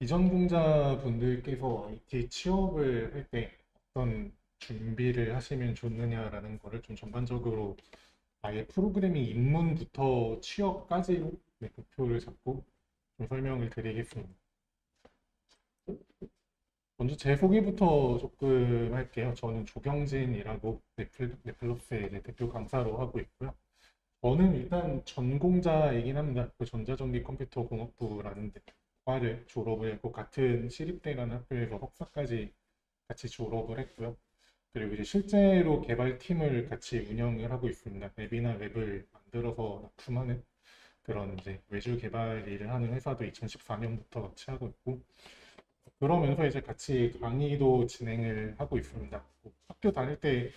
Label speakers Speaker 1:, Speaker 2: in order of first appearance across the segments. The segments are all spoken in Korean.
Speaker 1: 이전공자분들께서 IT 취업을 할 때 어떤 준비를 하시면 좋느냐라는 거를 좀 전반적으로 아예 프로그래밍 입문부터 취업까지로 네, 목표를 잡고 좀 설명을 드리겠습니다. 먼저 제 소개부터 조금 할게요. 저는 조경진이라고 넷플, 넷플러스의 대표 강사로 하고 있고요. 저는 일단 전공자이긴 합니다. 그 전자전기 컴퓨터 공학부라는 데 과를 졸업을 했고 같은 시립대라는 학교에서 석사까지 같이 졸업을 했고요. 그리고 이제 실제로 개발팀을 같이 운영을 하고 있습니다. 앱이나 웹을 만들어서 납품하는 그런 이제 외주 개발 일을 하는 회사도 2014년부터 같이 하고 있고 그러면서 이제 같이 강의도 진행을 하고 있습니다. 뭐 학교 다닐 때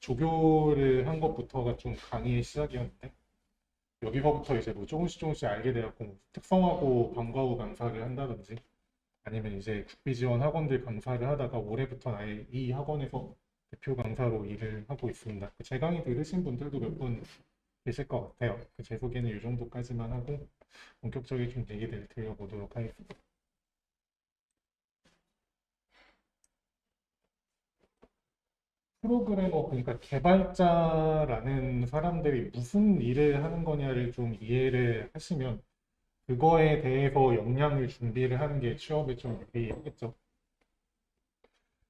Speaker 1: 조교를 한 것부터가 좀 강의의 시작이었는데 여기서부터 이제 뭐 조금씩 조금씩 알게 되었고 뭐 특성화고 방과후 강사를 한다든지 아니면 이제 국비 지원 학원들 강사를 하다가 올해부터는 아예 이 학원에서 대표 강사로 일을 하고 있습니다. 그제 강의 들으신 분들도 몇 분 계실 것 같아요. 그제 소개는 이 정도까지만 하고 본격적인 좀 얘기들 드려보도록 하겠습니다. 프로그래머, 그러니까 개발자라는 사람들이 무슨 일을 하는 거냐를 좀 이해를 하시면 그거에 대해서 역량을 준비를 하는 게 취업에 좀 유리하겠죠.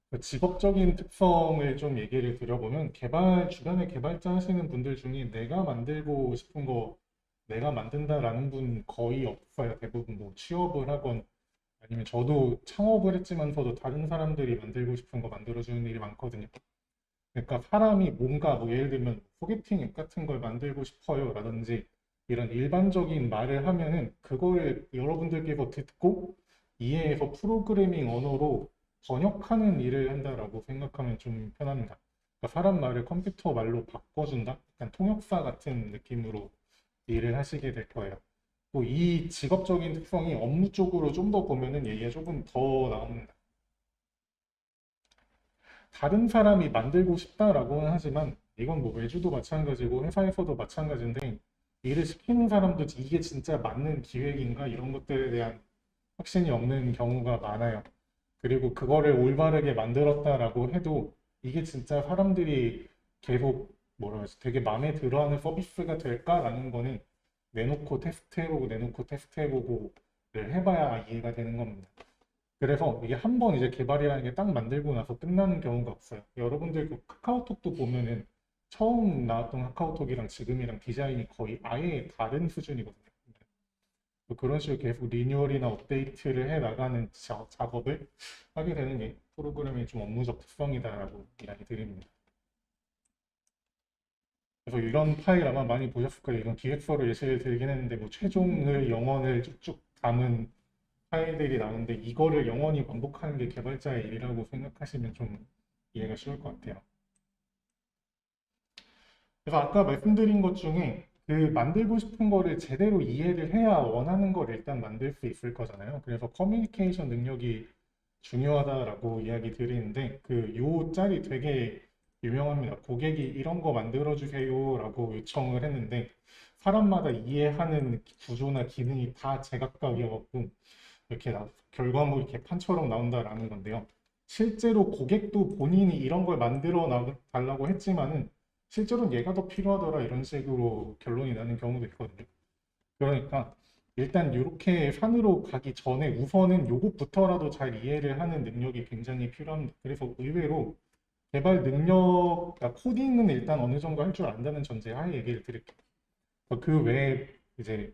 Speaker 1: 그 직업적인 특성을 좀 얘기를 드려보면 개발 주변에 개발자 하시는 분들 중에 내가 만들고 싶은 거 내가 만든다라는 분 거의 없어요. 대부분 뭐 취업을 하건 아니면 저도 창업을 했지만서도 다른 사람들이 만들고 싶은 거 만들어주는 일이 많거든요. 그러니까 사람이 뭔가 뭐 예를 들면 소개팅 앱 같은 걸 만들고 싶어요 라든지 이런 일반적인 말을 하면은 그걸 여러분들께서 듣고 이해해서 프로그래밍 언어로 번역하는 일을 한다라고 생각하면 좀 편합니다. 그러니까 사람 말을 컴퓨터 말로 바꿔준다? 약간 통역사 같은 느낌으로 일을 하시게 될 거예요. 또 이 직업적인 특성이 업무 쪽으로 좀 더 보면은 얘기가 조금 더 나옵니다. 다른 사람이 만들고 싶다라고는 하지만 이건 뭐 외주도 마찬가지고 회사에서도 마찬가지인데 일을 시키는 사람도 이게 진짜 맞는 기획인가 이런 것들에 대한 확신이 없는 경우가 많아요. 그리고 그거를 올바르게 만들었다라고 해도 이게 진짜 사람들이 계속 뭐라 해야지 되게 마음에 들어하는 서비스가 될까라는 거는 내놓고 테스트해보고 내놓고 테스트해보고를 해봐야 이해가 되는 겁니다. 그래서 이게 한 번 이제 개발이라는 게 딱 만들고 나서 끝나는 경우가 없어요. 여러분들 그 카카오톡도 보면은 처음 나왔던 카카오톡이랑 지금이랑 디자인이 거의 아예 다른 수준이거든요. 뭐 그런 식으로 계속 리뉴얼이나 업데이트를 해 나가는 자- 작업을 하게 되는 게 프로그램의 좀 업무적 특성이다라고 이야기 드립니다. 그래서 이런 파일 아마 많이 보셨을 거예요. 이건 기획서로 예시를 들긴 했는데 뭐 최종을 영원을 쭉쭉 담은 파일들이 나오는데 이거를 영원히 반복하는 게 개발자의 일이라고 생각하시면 좀 이해가 쉬울 것 같아요. 그래서 아까 말씀드린 것 중에 그 만들고 싶은 거를 제대로 이해를 해야 원하는 걸 일단 만들 수 있을 거잖아요. 그래서 커뮤니케이션 능력이 중요하다라고 이야기 드리는데 그 요 짤이 되게 유명합니다. 고객이 이런 거 만들어 주세요라고 요청을 했는데 사람마다 이해하는 구조나 기능이 다 제각각이어갖고 이렇게 나- 결과물이 개판처럼 나온다라는 건데요. 실제로 고객도 본인이 이런 걸 만들어 나- 달라고 했지만은 실제로는 얘가 더 필요하더라 이런 식으로 결론이 나는 경우도 있거든요. 그러니까 일단 이렇게 산으로 가기 전에 우선은 요것부터라도 잘 이해를 하는 능력이 굉장히 필요합니다. 그래서 의외로 개발 능력, 그러니까 코딩은 일단 어느 정도 할 줄 안다는 전제 하에 얘기를 드릴게요. 그 외에 이제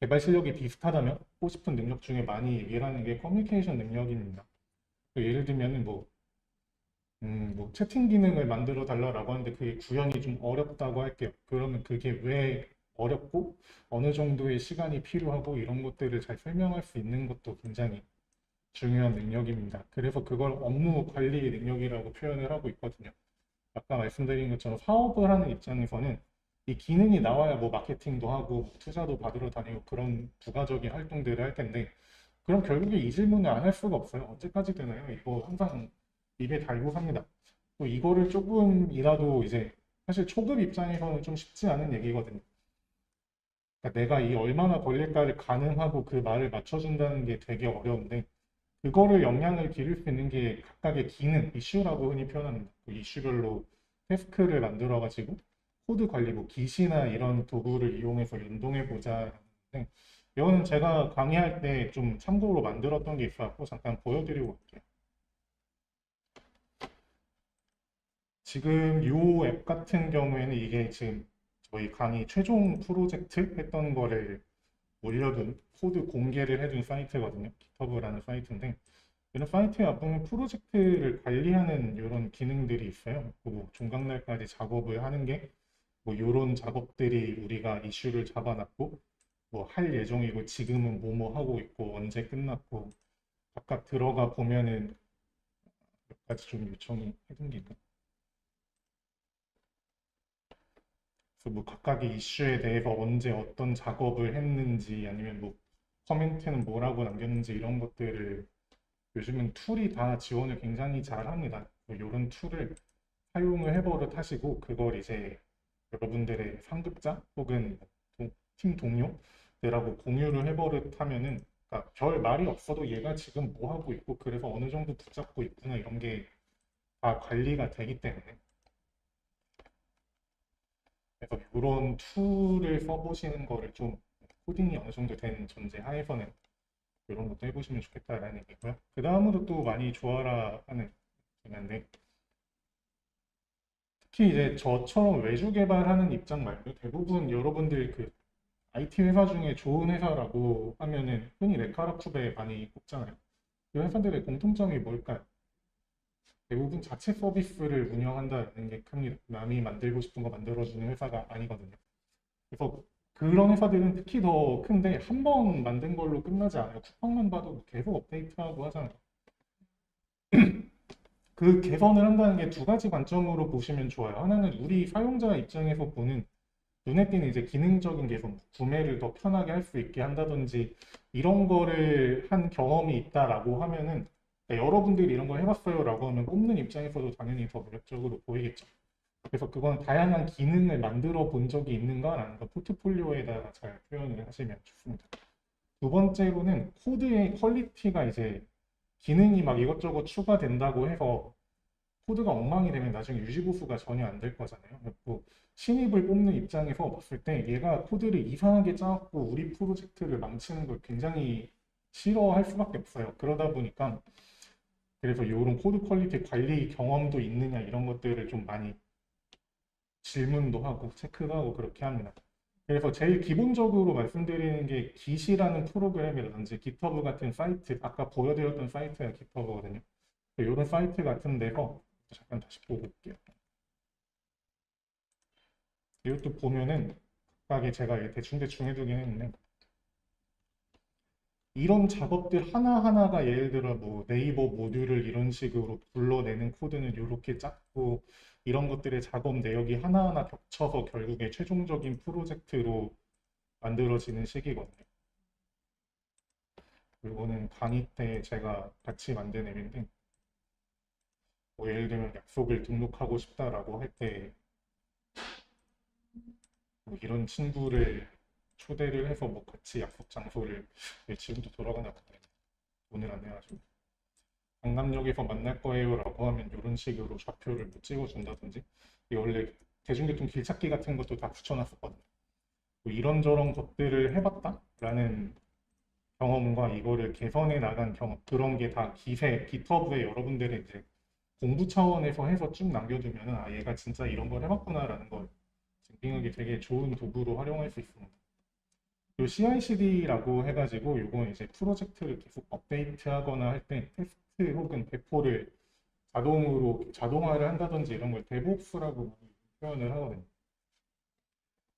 Speaker 1: 개발 실력이 비슷하다면 하고 싶은 능력 중에 많이 위라는 게 커뮤니케이션 능력입니다. 그 예를 들면은 뭐, 음, 뭐 채팅 기능을 만들어 달라라고 하는데 그게 구현이 좀 어렵다고 할게요. 그러면 그게 왜 어렵고 어느 정도의 시간이 필요하고 이런 것들을 잘 설명할 수 있는 것도 굉장히 중요한 능력입니다. 그래서 그걸 업무 관리 능력이라고 표현을 하고 있거든요. 아까 말씀드린 것처럼 사업을 하는 입장에서는 이 기능이 나와야 뭐 마케팅도 하고 뭐 투자도 받으러 다니고 그런 부가적인 활동들을 할 텐데 그럼 결국에 이 질문을 안 할 수가 없어요. 언제까지 되나요? 이거 항상 입에 달고 삽니다. 또 이거를 조금이라도 이제 사실 초급 입장에서는 좀 쉽지 않은 얘기거든요. 그러니까 내가 이 얼마나 걸릴까를 가늠하고 그 말을 맞춰준다는 게 되게 어려운데 그거를 영향을 기를 수 있는 게 각각의 기능, 이슈라고 흔히 표현합니다. 그 이슈별로 태스크를 만들어가지고 코드 관리, 뭐 기시나 이런 도구를 이용해서 연동해 보자. 하는데 이거는 제가 강의할 때 좀 참고로 만들었던 게 있어갖고 잠깐 보여드리고 갈게요. 지금 이 앱 같은 경우에는 이게 지금 저희 강의 최종 프로젝트 했던 거를 올려둔 코드 공개를 해둔 사이트거든요. GitHub라는 사이트인데 이런 사이트에 보면 프로젝트를 관리하는 이런 기능들이 있어요. 뭐 종강날까지 작업을 하는 게 뭐 이런 작업들이 우리가 이슈를 잡아놨고 뭐 할 예정이고 지금은 뭐뭐 하고 있고 언제 끝났고 각각 들어가 보면은 몇 가지 좀 요청이 해둔 게 있고 그래서 뭐 각각의 이슈에 대해서 언제 어떤 작업을 했는지 아니면 뭐 커멘트는 뭐라고 남겼는지 이런 것들을 요즘은 툴이 다 지원을 굉장히 잘 합니다. 이런 툴을 사용을 해버릇 하시고 그걸 이제 여러분들의 상급자 혹은 도- 팀 동료들하고 공유를 해버릇 하면은 그러니까 별 말이 없어도 얘가 지금 뭐 하고 있고 그래서 어느 정도 붙잡고 있구나 이런 게 다 관리가 되기 때문에 그래서 이런 툴을 써보시는 거를 좀 코딩이 어느 정도 된 전제 하에서는 이런 것도 해보시면 좋겠다라는 얘기고요. 그 다음으로 또 많이 좋아라 하는 분야인데 특히 이제 저처럼 외주 개발하는 입장 말고 대부분 여러분들 그 IT 회사 중에 좋은 회사라고 하면은 흔히 레카라쿠베 많이 꼽잖아요. 그 회사들의 공통점이 뭘까요? 대부분 자체 서비스를 운영한다는 게 큽니다. 남이 만들고 싶은 거 만들어주는 회사가 아니거든요. 그래서 그런 회사들은 특히 더 큰데 한 번 만든 걸로 끝나지 않아요. 쿠팡만 봐도 계속 업데이트하고 하잖아요. 그 개선을 한다는 게 두 가지 관점으로 보시면 좋아요. 하나는 우리 사용자 입장에서 보는 눈에 띄는 이제 기능적인 개선, 구매를 더 편하게 할 수 있게 한다든지 이런 거를 한 경험이 있다라고 하면은 네, 여러분들이 이런 걸 해봤어요라고 하면 뽑는 입장에서도 당연히 더 매력적으로 보이겠죠. 그래서 그건 다양한 기능을 만들어 본 적이 있는가라는 거 포트폴리오에다가 잘 표현을 하시면 좋습니다. 두 번째로는 코드의 퀄리티가 이제 기능이 막 이것저것 추가된다고 해서 코드가 엉망이 되면 나중에 유지 보수가 전혀 안 될 거잖아요. 그리고 신입을 뽑는 입장에서 봤을 때 얘가 코드를 이상하게 짜갖고 우리 프로젝트를 망치는 걸 굉장히 싫어할 수밖에 없어요. 그러다 보니까 그래서 이런 코드 퀄리티 관리 경험도 있느냐 이런 것들을 좀 많이 질문도 하고 체크도 하고 그렇게 합니다. 그래서 제일 기본적으로 말씀드리는 게 기시라는 프로그램이라든지 GitHub 같은 사이트, 아까 보여드렸던 사이트가 GitHub거든요. 이런 사이트 같은 데서 잠깐 다시 보고 올게요. 이것도 보면은 각각의 제가 대충대충 해두긴 했는데 이런 작업들 하나하나가 예를 들어 뭐 네이버 모듈을 이런 식으로 불러내는 코드는 이렇게 짰고 이런 것들의 작업 내역이 하나하나 겹쳐서 결국에 최종적인 프로젝트로 만들어지는 식이거든요. 이거는 강의 때 제가 같이 만든 앱인데 뭐 예를 들면 약속을 등록하고 싶다라고 할 때 뭐 이런 친구를 초대를 해서 뭐 같이 약속 장소를 네, 지금도 돌아가나 보네. 돈을 안 내가지고 강남역에서 만날 거예요라고 하면 이런 식으로 좌표를 뭐 찍어준다든지 이게 원래 대중교통 길찾기 같은 것도 다 붙여놨었거든요. 뭐 이런저런 것들을 해봤다라는 경험과 이거를 개선해 나간 경험 그런 게 다 기세 기터브에 여러분들의 이제 공부 차원에서 해서 쭉 남겨두면은 아 얘가 진짜 이런 걸 해봤구나라는 걸 증빙하기 되게 좋은 도구로 활용할 수 있습니다. 요 CI/CD라고 해가지고 요건 이제 프로젝트를 계속 업데이트하거나 할 때 테스트 혹은 배포를 자동으로 자동화를 한다든지 이런 걸 데브옵스라고 표현을 하거든요.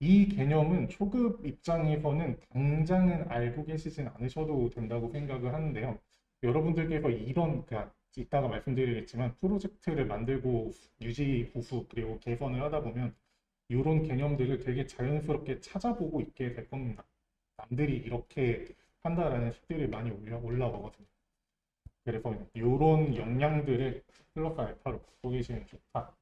Speaker 1: 이 개념은 초급 입장에서는 당장은 알고 계시진 않으셔도 된다고 생각을 하는데요. 여러분들께서 이런 그러니까 이따가 말씀드리겠지만 프로젝트를 만들고 유지 보수 그리고 개선을 하다 보면 이런 개념들을 되게 자연스럽게 찾아보고 있게 될 겁니다. 남들이 이렇게 한다라는 식들이 많이 올라, 올라오거든요. 그래서 이런 역량들을 플러스 알파로 갖고 계시면 좋다.